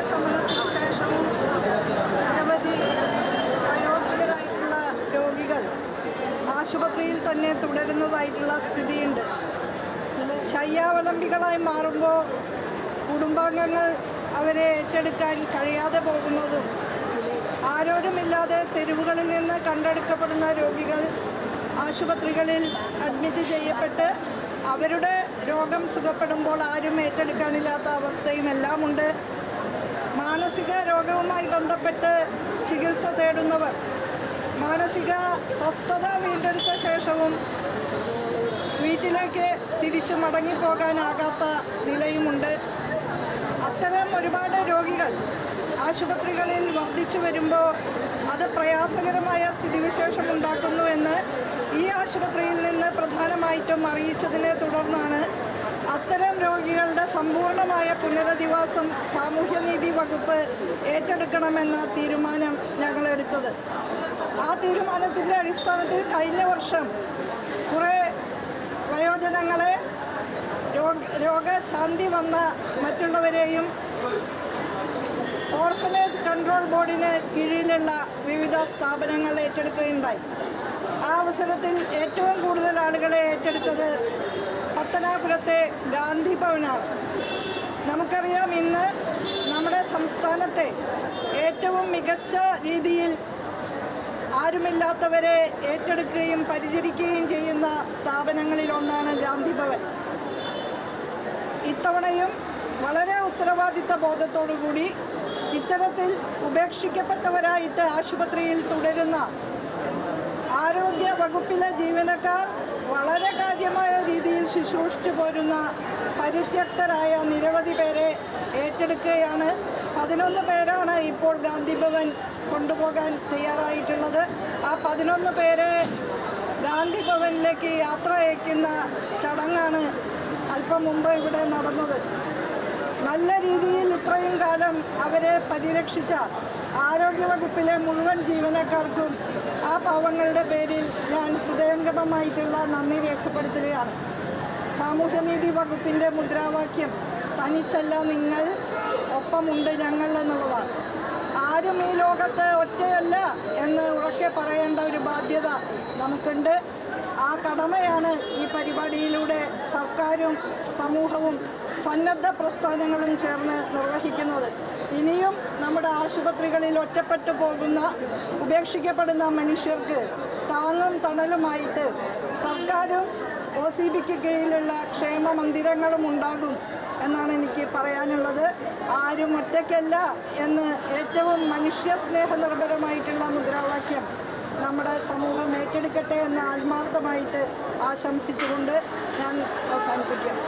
രോഗശമനത്തിന് ശേഷവും നിരവധി വയോധികരായിട്ടുള്ള രോഗികൾ ആശുപത്രിയിൽ തന്നെ തുടരുന്നതായിട്ടുള്ള സ്ഥിതിയുണ്ട്. ശയ്യാവലംബികളായി മാറുമ്പോൾ കുടുംബാംഗങ്ങൾ അവരെ ഏറ്റെടുക്കാൻ കഴിയാതെ പോകുന്നതും ആരോരുമില്ലാതെ തെരുവുകളിൽ നിന്ന് കണ്ടെടുക്കപ്പെടുന്ന രോഗികൾ ആശുപത്രികളിൽ അഡ്മിറ്റ് ചെയ്യപ്പെട്ട് അവരുടെ രോഗം സുഖപ്പെടുമ്പോൾ ആരും ഏറ്റെടുക്കാനില്ലാത്ത അവസ്ഥയും എല്ലാം ഉണ്ട് മാനസിക രോഗവുമായി ബന്ധപ്പെട്ട് ചികിത്സ തേടുന്നവർ മാനസിക സ്വസ്ഥത വീണ്ടെടുത്ത ശേഷവും വീട്ടിലേക്ക് തിരിച്ചു മടങ്ങിപ്പോകാനാകാത്ത നിലയുമുണ്ട്. അത്തരം ഒരുപാട് രോഗികൾ ആശുപത്രികളിൽ വർദ്ധിച്ചു വരുമ്പോൾ അത് പ്രയാസകരമായ സ്ഥിതിവിശേഷം ഉണ്ടാക്കുന്നുവെന്ന് ഈ ആശുപത്രിയിൽ നിന്ന് പ്രധാനമായിട്ടും അറിയിച്ചതിനെ തുടർന്നാണ് അത്തരം രോഗികളുടെ സമ്പൂർണമായ പുനരധിവാസം സാമൂഹ്യനീതി വകുപ്പ് ഏറ്റെടുക്കണമെന്ന തീരുമാനം ഞങ്ങളെടുത്തത്. ആ തീരുമാനത്തിന്റെ അടിസ്ഥാനത്തിൽ കഴിഞ്ഞ വർഷം കുറേ വയോജനങ്ങളെ രോഗ രോഗശാന്തി വന്ന മറ്റുള്ളവരെയും ഓർഫനേജ് കൺട്രോൾ ബോർഡിന് കീഴിലുള്ള വിവിധ സ്ഥാപനങ്ങൾ ഏറ്റെടുക്കുകയുണ്ടായി. ആ അവസരത്തിൽ ഏറ്റവും കൂടുതൽ ആളുകളെ ഏറ്റെടുത്തത് പത്തനാപുരത്തെ ഗാന്ധി ഭവനാണ്. നമുക്കറിയാം ഇന്ന് നമ്മുടെ സംസ്ഥാനത്തെ ഏറ്റവും മികച്ച രീതിയിൽ ആരുമില്ലാത്തവരെ ഏറ്റെടുക്കുകയും പരിചരിക്കുകയും ചെയ്യുന്ന സ്ഥാപനങ്ങളിലൊന്നാണ് ഗാന്ധി ഭവൻ. ഇത്തവണയും വളരെ ഉത്തരവാദിത്ത ബോധത്തോടുകൂടി ഇത്തരത്തിൽ ഉപേക്ഷിക്കപ്പെട്ടവരായിട്ട് ആശുപത്രിയിൽ തുടരുന്ന ആരോഗ്യ വകുപ്പിലെ ജീവനക്കാർ വളരെ കാര്യമായ രീതിയിൽ ശുശ്രൂഷിച്ചു പോരുന്ന പരിത്യക്തരായ നിരവധി പേരെ ഏറ്റെടുക്കുകയാണ്. പതിനൊന്ന് പേരാണ് ഇപ്പോൾ ഗാന്ധി ഭവൻ കൊണ്ടുപോകാൻ തയ്യാറായിട്ടുള്ളത്. ആ പതിനൊന്ന് പേരെ ഗാന്ധി ഭവനിലേക്ക് യാത്ര അയക്കുന്ന ചടങ്ങാണ് അല്പം മുമ്പ് ഇവിടെ നടന്നത്. നല്ല രീതിയിൽ ഇത്രയും കാലം അവരെ പരിരക്ഷിച്ച ആരോഗ്യവകുപ്പിലെ മുഴുവൻ ജീവനക്കാർക്കും ആ പാവങ്ങളുടെ പേരിൽ ഞാൻ ഹൃദയംഗമമായിട്ടുള്ള നന്ദി രേഖപ്പെടുത്തുകയാണ്. സാമൂഹ്യനീതി വകുപ്പിന്റെ മുദ്രാവാക്യം തനിച്ചല്ല നിങ്ങൾ ഒപ്പമുണ്ട് ഞങ്ങൾ എന്നുള്ളതാണ്. ആരും ഈ ലോകത്ത് ഒറ്റയല്ല എന്ന് ഉറക്കെ പറയേണ്ട ഒരു ബാധ്യത നമുക്കുണ്ട്. ആ കടമയാണ് ഈ പരിപാടിയിലൂടെ സർക്കാരും സമൂഹവും സന്നദ്ധ പ്രസ്ഥാനങ്ങളും ചേർന്ന് നിർവഹിക്കുന്നത്. ഇനിയും നമ്മുടെ ആശുപത്രികളിൽ ഒറ്റപ്പെട്ടു പോകുന്ന ഉപേക്ഷിക്കപ്പെടുന്ന മനുഷ്യർക്ക് താങ്ങും തണലുമായിട്ട് സർക്കാരും ഒ സി ബിക്ക് കീഴിലുള്ള ക്ഷേമ മന്ദിരങ്ങളും ഉണ്ടാകും എന്നാണ് എനിക്ക് പറയാനുള്ളത്. ആരും ഒറ്റയ്ക്കല്ല എന്ന് ഏറ്റവും മനുഷ്യ സ്നേഹനിർഭരമായിട്ടുള്ള മുദ്രാവാക്യം നമ്മുടെ സമൂഹം ഏറ്റെടുക്കട്ടെ എന്ന് ആത്മാർത്ഥമായിട്ട് ആശംസിച്ചുകൊണ്ട് ഞാൻ അവസാനിപ്പിക്കാം.